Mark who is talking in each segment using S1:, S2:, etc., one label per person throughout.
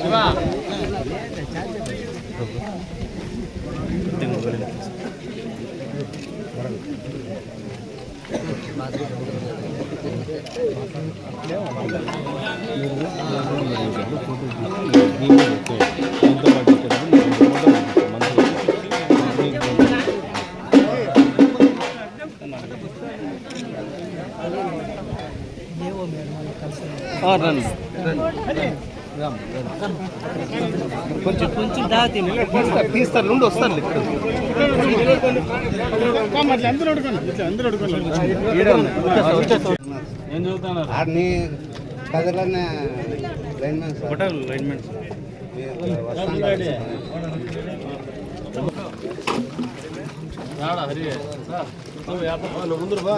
S1: சிவா. కొంచెం కొంచెం దాతి
S2: తీస్తారు నుండి వస్తారు ఇక్కడ
S1: ఏం చదువుతున్నారు
S2: ఆడిని కదలనే linemen sir
S1: hotel లైన్మెంట్ Hari pension వస్తుందా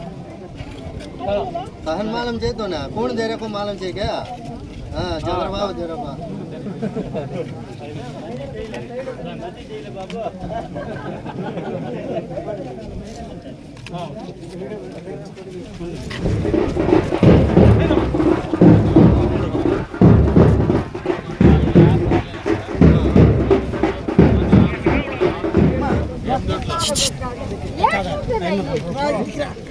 S2: कहन मालूम छे तो ना। कौन देरे को मालूम छे क्या? हाँ चंद्रबाबू देरबा Yeah,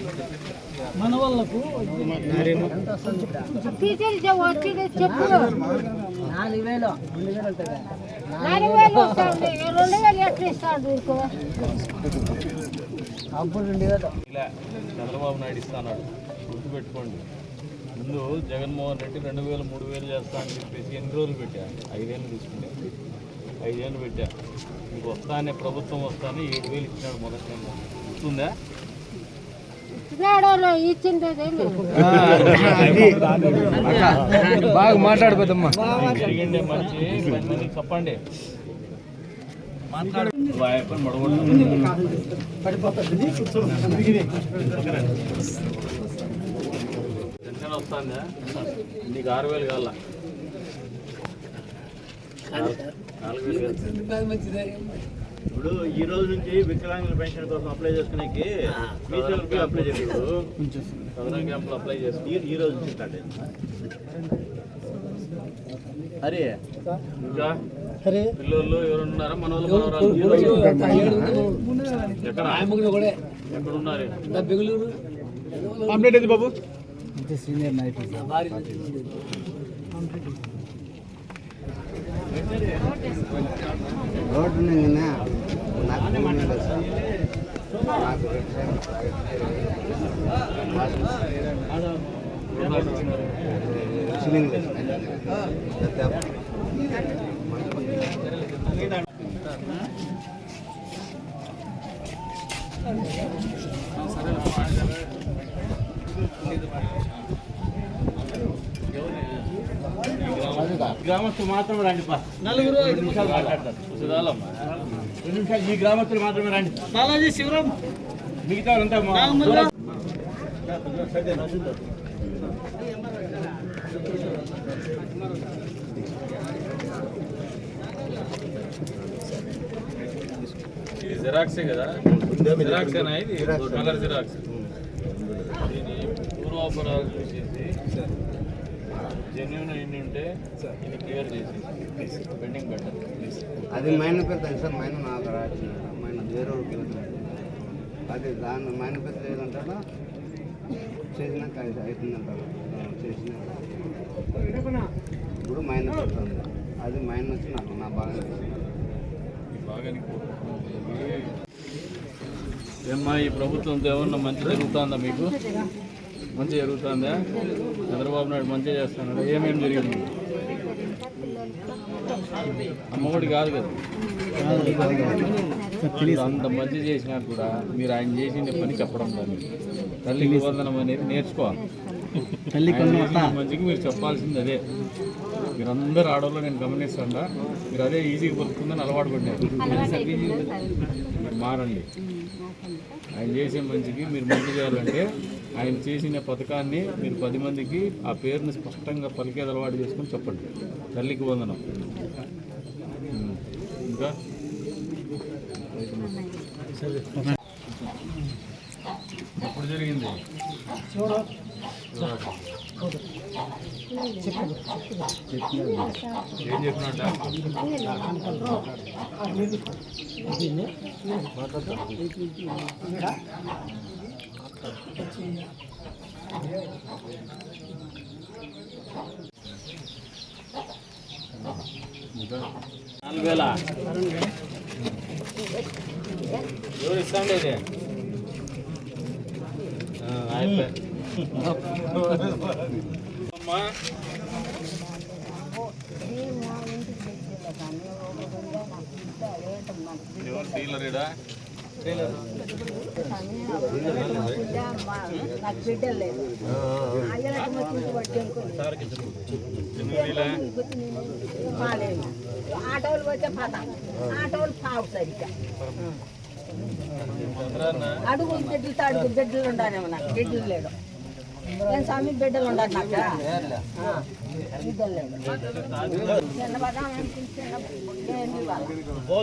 S3: మన వాళ్ళకు
S4: చెప్పు.
S3: నాలుగు వేలు రెండు వేలు ఉంటుంది
S4: నాలుగు వేలు వస్తుంది రెండు వేలు ఎట్లా ఇస్తాడు ఊరుకో
S3: అప్పుడు రెండు వేలు.
S1: ఇలా చంద్రబాబు నాయుడు ఇస్తాన్నాడు గుర్తుపెట్టుకోండి. ముందు జగన్మోహన్ రెడ్డి రెండు వేలు మూడు వేలు చేస్తా అని చెప్పేసి ఎన్ని రోజులు పెట్టా? ఐదేళ్ళు తీసుకుంటే. ఐదేళ్ళు పెట్టా. మీకు వస్తానే ప్రభుత్వం వస్తానే ఏడు వేలు ఇచ్చినాడు మొదటి గుర్తుందా?
S2: బాగా
S1: మందికి చెప్పండి వస్తుందా నీకు ఆరు వేలు కావాల నాలుగు వేలు కాదు.
S5: ఇప్పుడు ఈ రోజు నుంచి వికలాంగుల పెన్షన్ కోసం అప్లై చేసుకునేకి మీసేవకి అప్లై చేస్తారు
S1: సదరం క్యాంపులు అప్లై చేసుకో
S5: ఈ- రోజు నుంచి స్టార్ట్ అయింది అరే.
S1: ఇంకా పిల్లలు ఎవరు? ఉన్నారా మన వాళ్ళు ఎక్కడ? ఎక్కడ ఉన్నారు
S3: బెంగళూరు.
S2: అయింది బాబు?
S3: సీనియర్ నాయకులు
S2: రోడ్డు నిన్న నాకు ఫోన్ చేయలేదు సార్. నాకు ముస్లిం లేదు. పెద్ద
S5: గ్రామస్తులు మాత్రమే రండి
S3: నలుగురు
S5: రెండు నిమిషాలు మాట్లాడతారు. ఈ గ్రామస్తులు మాత్రమే రండి.
S3: బాలాజీ శివరాం
S5: మిగతా
S1: ఇది జిరాక్సే కదా? జిరాక్సేనా ఇది? Colour xerox. దీని పూర్వాపరాలు చూసేసి జెన్యున్ అయింది ఉంటే ఇది క్లియర్ చేసి పెండింగ్ పెట్టాలి
S6: అది మైన పెద్ద సార్ మైన నాకు రాసిన మైన వేరే అది దాని మైన పెద్ద చేసినాక అది అవుతుందంటారు చేసినాక. ఇప్పుడు మైన పెద్ద అది మైనస్ వచ్చి నాకు నా బాగా
S1: బాగా ఏమ్మా ఈ ప్రభుత్వంతో ఏమన్నా మంచి జరుగుతుందా మీకు? మంచి జరుగుతుందా? చంద్రబాబు నాయుడు మంచిగా చేస్తున్నాడు. ఏమేమి జరిగింది? అమ్మఒడి కాదు కదా. మీరు అంత మంచి చేసినా కూడా మీరు ఆయన చేసిన పని చెప్పడం దాన్ని. తల్లికి వందనం అనేది నేర్చుకోవాలి.
S3: తల్లి
S1: మంచికి మీరు చెప్పాల్సింది అదే. మీరందరూ ఆడవాళ్ళు నేను గమనిస్తాడా మీరు అదే ఈజీగా బతుకుందని అలవాటు పడినారు మీరు మారండి. ఆయన చేసే మంచికి మీరు మంచి చేయాలంటే ఆయన చేసిన పథకాన్ని మీరు పది మందికి ఆ పేరుని స్పష్టంగా పలికేది అలవాటు చేసుకొని చెప్పండి. తల్లికి వందనం. ఇంకా? ఎప్పుడు జరిగింది ఏం చెప్పినట్ట ఇంకా నాలుగు వేల ఎవరు ఇస్తాండి ఇది అయిపోయి అమ్మా ఎవరు డీలర్ ఈడ
S4: నాకు ఆటోలు పోతే పద. ఆటోలు పావు సరిగ్గా. అడుగు బిడ్డలతో అడుగు బిడ్డలు ఉండాలేమో నాకు. బిడ్డలు లేడు. నేను స్వామి బిడ్డలు ఉండాలి నాకు? బిడ్డలు లేడు.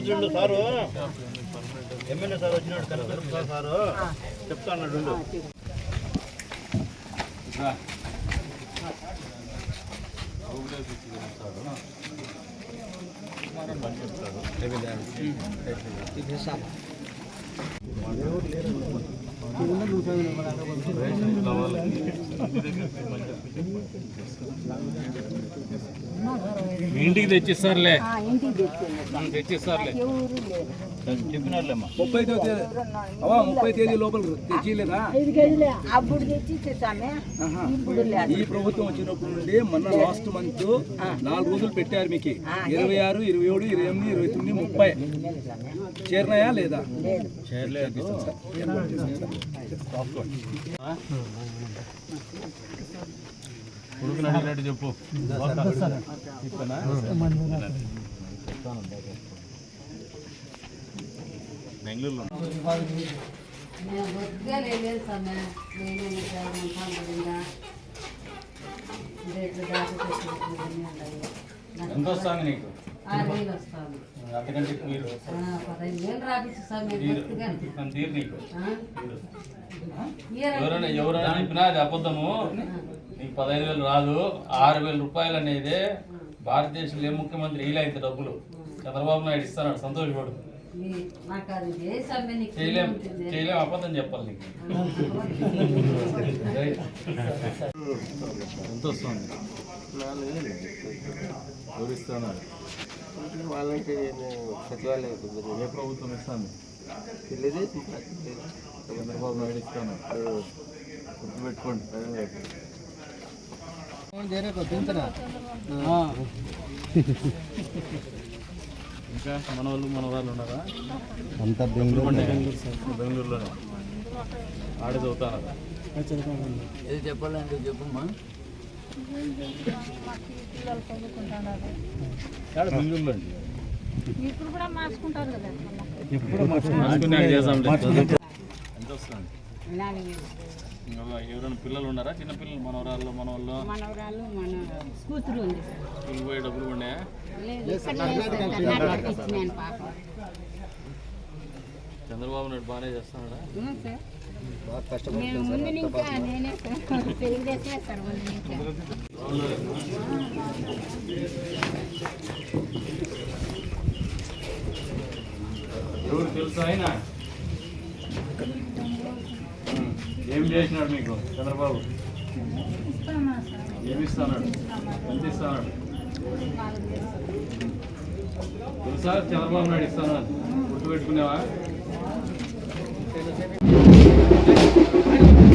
S4: చిన్న
S5: సారు. ఎమ్మెల్యే సార్ వచ్చినాడు సారు.
S1: చెప్తాడు. రేషన్ కావాలని ఇంటి దగ్గరికి మంచి మీ ఇంటికి తెచ్చిస్తారులే.
S4: ఇంటికి
S1: మనం తెచ్చిస్తారులే.
S4: ఎవరు లేరు
S1: చెప్పినారులేమ్మా.
S3: ముప్పై తేదీ అవా ముప్పై తేదీ లోపల తెచ్చిలేదా
S4: ఐదు కేజీలే అప్పుడు తెచ్చి ఇచ్చేసామే ఇప్పుడు లేదు.
S3: ఈ ప్రభుత్వం వచ్చినప్పటి నుండి మొన్న లాస్ట్ మంత్ నాలుగు రోజులు పెట్టారు మీకు. ఇరవై ఆరు ఇరవై ఏడు ఇరవై ఎనిమిది ఇరవై తొమ్మిది ముప్పై. చేరినాయా లేదా?
S1: చేయలేదు కొడుకుని అడిగినట్టు చెప్పు? బెంగళూరులో ఎంత వస్తుంది నీకు
S7: ఆరు వేలు వస్తాను
S1: అంతకంటే మీరు
S7: పదహైదు వేలు రాపించు
S1: తీరు. నీకు? ఎవరైనా ఎవరైనా చెప్పినా అది అబద్ధము. నీకు పదహైదు వేలు రాదు. ఆరు వేల రూపాయలు అనేది భారతదేశంలో ఏ ముఖ్యమంత్రి ఇలా అయితే డబ్బులు చంద్రబాబు నాయుడు ఇస్తున్నాడు సంతోషపడు.
S7: నీ- నాకు అది ఏ సమ్మె నీకు
S1: చేయలేం? చేయలేం అబద్ధం చెప్పాలి నీకు. ఎంత వస్తుంది ఎవరిస్తున్నారు ఏ ప్రభుత్వం ఇస్తాను? చంద్రబాబు నాయుడు ఇస్తాను. గుర్తుపెట్టుకోండి ఇంకా మన వాళ్ళు మన వాళ్ళు ఉన్నారా?
S2: అంతా బెంగళూరు
S1: బెంగళూరులోనే. ఆడే చదువుతాను
S3: ఏది చెప్పాలంటే చెప్పమ్మా.
S4: ఇప్పుడు కూడా మార్చుకుంటారు కదా
S1: ఎవరైనా పిల్లలు ఉన్నారా? చిన్న పిల్లలు మనవరాళ్ళు మన వాళ్ళు
S4: మనవరాలు మన కూతురు ఉంది
S1: స్కూల్ పోయి డబ్బులు ఉన్నాయా?
S4: లేదు ఇక్కడ లేదు సార్. కర్ణాటకకి ఇచ్చినాను పాప.
S1: చంద్రబాబు నాయుడు బాగానే చేస్తున్నాడా?
S2: ముందు ఇంకా నేనే
S1: ఎవరు తెలుసా ఆయన. ఏం చేసినాడు మీకు చంద్రబాబు? ఏమి ఇస్తాడు ఎంత ఇస్తాడు తెలుసా? చంద్రబాబు నాయుడు ఇస్తాను? గుర్తుపెట్టుకునేవా Thank you.